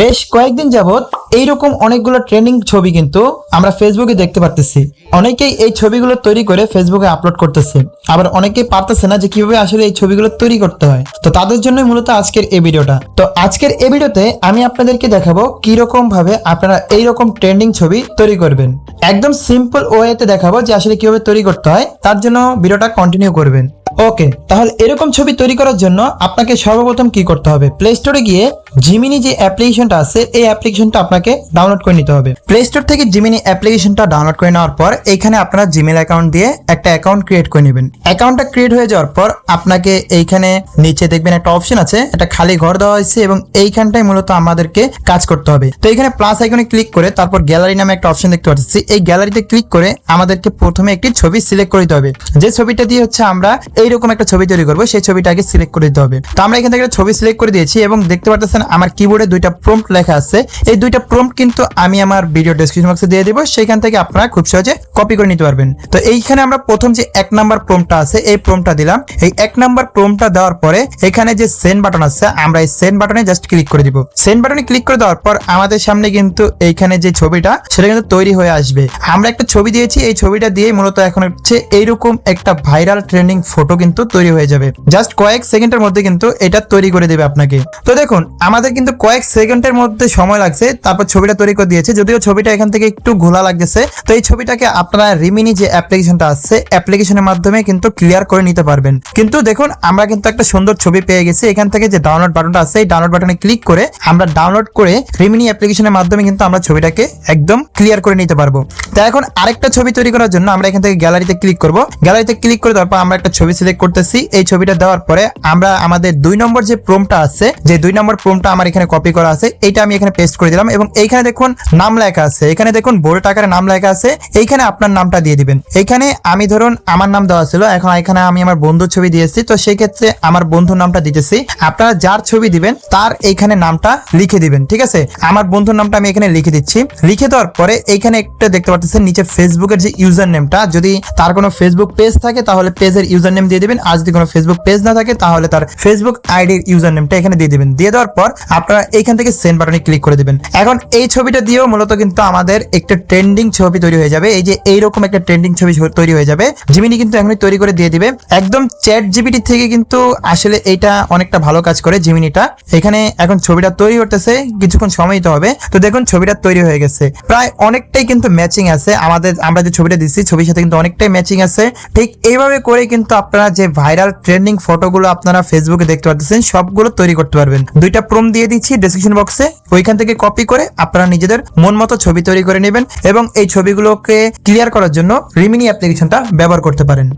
বেশ কয়েকদিন যাবত এইরকম অনেকগুলো ট্রেন্ডিং ছবি কিন্তু আমরা ফেসবুকে দেখতে পারতেছি। অনেকেই এই ছবিগুলো তৈরি করে ফেসবুকে আপলোড করতেছে। আবার অনেকেই পারতেছে না যে কীভাবে আসলে এই ছবিগুলো তৈরি করতে হয়। তো তাদের জন্য মূলত আজকের এই ভিডিওটা। তো আজকের এই ভিডিওতে আমি আপনাদেরকে দেখাবো কি রকম ভাবে আপনারা এই রকম ট্রেন্ডিং ছবি তৈরি করবেন। একদম সিম্পল ওয়েতে দেখাবো যে আসলে কীভাবে তৈরি করতে হয়, তার জন্য ভিডিওটা কন্টিনিউ করবেন। ওকে তাহলে এরকম ছবি তৈরি করার জন্য আপনাকে সর্বপ্রথম কি করতে হবে? প্লে স্টোরে গিয়ে জিমিনি যে অ্যাপ্লিকেশনটা আছে, এই অ্যাপ্লিকেশনটা আপনাকে ডাউনলোড করে নিতে হবে। প্লে স্টোর থেকে জিমিনি অ্যাপ্লিকেশনটা ডাউনলোড করে নেওয়ার পর, এখানে আপনারা জিমেল অ্যাকাউন্ট দিয়ে একটা অ্যাকাউন্ট ক্রিয়েট করে নেবেন। অ্যাকাউন্টটা ক্রিয়েট হয়ে যাওয়ার পর, আপনাকে এইখানে নিচে দেখবেন একটা অপশন আছে, একটা খালি ঘর দেওয়া হয়েছে এবং এইখানটাই মূলত আমাদেরকে কাজ করতে হবে। তো এখানে প্লাস আইকনে ক্লিক করে, তারপর গ্যালারি নামে একটা অপশন দেখতে পাচ্ছি। এই গ্যালারিতে ক্লিক করে, আমাদেরকে প্রথমে একটি ছবি সিলেক্ট করে দিতে হবে। যে ছবিটা দিয়ে হচ্ছে আমরা এইরকম একটা ছবি তৈরি করব, সেই ছবিটাকে সিলেক্ট করে দিতে হবে। তো আমরা এখান থেকে একটা ছবি সিলেক্ট করে দিয়েছি এবং দেখতে পাচ্ছেন আমার কিবোর্ডে দুইটা প্রম্পট লেখা আছে। এই দুইটা প্রম্পট কিন্তু আমি আমার ভিডিও ডেসক্রিপশন বক্সে দিয়ে দেবো। সেখান থেকে আপনারা খুব সহজে কপি করে নিতে পারবেন। তো এইখানে আমরা প্রথম যে এক নাম্বার প্রম্পটটা আছে, এই প্রম্পটটা দিলাম। এই এক নাম্বার প্রম্পটটা দেওয়ার পরে এখানে যে সেন্ড বাটন আছে, আমরা এই সেন্ড বাটনে জাস্ট ক্লিক করে দিব। সেন্ড বাটনে ক্লিক করে দেওয়ার পর আমাদের সামনে কিন্তু এইখানে যে ছবিটা, সেটা কিন্তু তৈরি হয়ে আসবে। আমরা একটা ছবি দিয়েছি, এই ছবিটা দিয়ে মূলত এখন হচ্ছে এইরকম একটা ভাইরাল ট্রেন্ডিং ফটো কিন্তু তৈরি হয়ে যাবে। জাস্ট কয়েক সেকেন্ডের মধ্যে কিন্তু এটা তৈরি করে দেবে আপনাকে। তো দেখুন, আমাদের কিন্তু কয়েক সেকেন্ডের মধ্যে সময় লাগছে, তারপর ছবিটা তৈরি করে দিয়েছে। যদিও ছবিটা এখান থেকে একটু ঘোলা লাগতেছে, তো এই ছবিটাকে আপনারা রিমিনি যে অ্যাপ্লিকেশনটা আছে অ্যাপ্লিকেশনের মাধ্যমে কিন্তু ক্লিয়ার করে নিতে পারবেন। কিন্তু দেখুন, আমরা কিন্তু একটা সুন্দর ছবি পেয়ে গেছি। এখান থেকে যে ডাউনলোড বাটনটা আছে, এই ডাউনলোড বাটনে ক্লিক করে আমরা ডাউনলোড করে রিমিনি অ্যাপ্লিকেশনের মাধ্যমে কিন্তু আমরা ছবিটাকে একদম ক্লিয়ার করে নিতে পারব। তো এখন আরেকটা ছবি তৈরি করার জন্য আমরা এখান থেকে গ্যালারিতে ক্লিক করব। গ্যালারিতে ক্লিক করে দেওয়ার পর আমরা একটা ছবি সিলেক্ট করতেছি। এই ছবিটা দেওয়ার পরে আমরা আমাদের দুই নম্বর যে প্রোমটা আছে, যে দুই নম্বর প্রোমটা আমার এখানে কপি করা আছে, এইটা আমি এখানে পেস্ট করে দিলাম। এবং এইখানে দেখুন, নাম লেখা আছে। এখানে দেখুন বোল্ড আকারে নাম লেখা আছে। এইখানে আপনার নামটা দিয়ে দিবেন। এইখানে আমি ধরুন আমার নাম দেওয়া ছিল, এখন এখানে আমি আমার বন্ধুর ছবি দিয়েছি তো সেই ক্ষেত্রে আমার বন্ধুর নামটা দিতেছি। আপনারা যার ছবি দিবেন, তার এইখানে নামটা লিখে দিবেন, ঠিক আছে? আমার বন্ধুর নামটা আমি এখানে লিখে দিচ্ছি। লিখে দেওয়ার পরে এইখানে একটা দেখতে পাচ্ছেন নিচে ফেসবুকের যে ইউজার নেমটা যদি তার কোনো ফেসবুক পেজ থাকে, তাহলে পেজের ইউজার নেম দিয়ে দিবেন। আর যদি কোনো ফেসবুক পেজ না থাকে, তাহলে তার ফেসবুক আইডির ইউজার নেমটা এখানে দিয়ে দিবেন। দিয়ে দেওয়ার পর আপনারা এইখান থেকে সেন্ড বাটনে ক্লিক করে দিবেন। এখন এই ছবিটা দিয়েও মূলত কিন্তু আমাদের একটা ট্রেন্ডিং ছবি তৈরি হয়ে যাবে। এই যে এইরকম একটা ট্রেন্ডিং ছবি তৈরি হয়ে যাবে। জিমিনি কিন্তু এখনই তৈরি করে দিয়ে দিবে। একদম চ্যাট জিবিটি থেকে কিন্তু আসলে এইটা অনেকটা ভালো কাজ করে জিমিনিটা এখানে এখন ছবিটা তৈরি করতেছে কিছুক্ষণ সময় দিতে হবে। তো দেখুন ছবিটা তৈরি হয়ে গেছে। প্রায় অনেকটাই কিন্তু ম্যাচিং আছে আমাদের, আমরা যে ছবিটা দিচ্ছি, ছবির সাথে কিন্তু অনেকটাই ম্যাচিং আছে। ঠিক এইভাবে করে কিন্তু আপনারা যে ভাইরাল ট্রেন্ডিং ফটোগুলো আপনারা ফেসবুকে দেখতে পাচ্ছেন সবগুলো তৈরি করতে পারবেন। দুইটা প্রম দিয়ে দিচ্ছি ডেসক্রিপশন বক্সে ওইখান থেকে কপি করে আপনারা নিজেদের মন মতো ছবি তৈরি করে নেবেন এবং এই ছবিগুলোকে ক্লিয়ার করার জন্য রিমিনি অ্যাপ্লিকেশনটা ব্যবহার করতে পারেন।